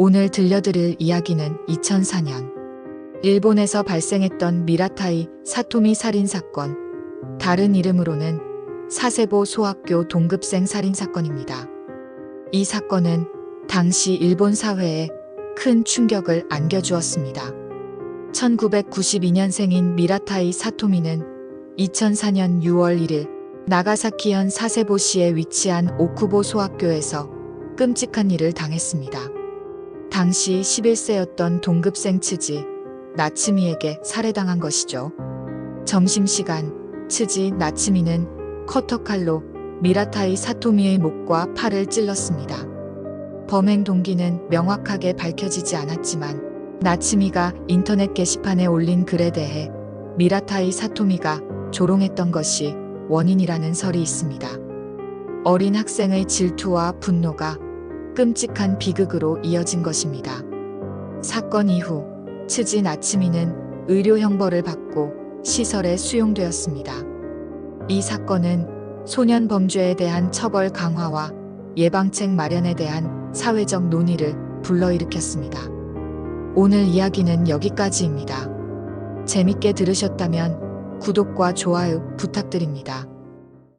오늘 들려드릴 이야기는 2004년 일본에서 발생했던 미라타이 사토미 살인 사건, 다른 이름으로는 사세보 소학교 동급생 살인 사건입니다. 이 사건은 당시 일본 사회에 큰 충격을 안겨주었습니다. 1992년생인 미라타이 사토미는 2004년 6월 1일 나가사키현 사세보시에 위치한 오쿠보 소학교에서 끔찍한 일을 당했습니다. 당시 11세였던 동급생 츠지 나츠미에게 살해당한 것이죠. 점심시간 츠지 나츠미는 커터칼로 미라타이 사토미의 목과 팔을 찔렀습니다. 범행 동기는 명확하게 밝혀지지 않았지만 나츠미가 인터넷 게시판에 올린 글에 대해 미라타이 사토미가 조롱했던 것이 원인이라는 설이 있습니다. 어린 학생의 질투와 분노가 끔찍한 비극으로 이어진 것입니다. 사건 이후 츠지 나츠미는 의료 형벌을 받고 시설에 수용되었습니다. 이 사건은 소년 범죄에 대한 처벌 강화와 예방책 마련에 대한 사회적 논의를 불러일으켰습니다. 오늘 이야기는 여기까지입니다. 재밌게 들으셨다면 구독과 좋아요 부탁드립니다.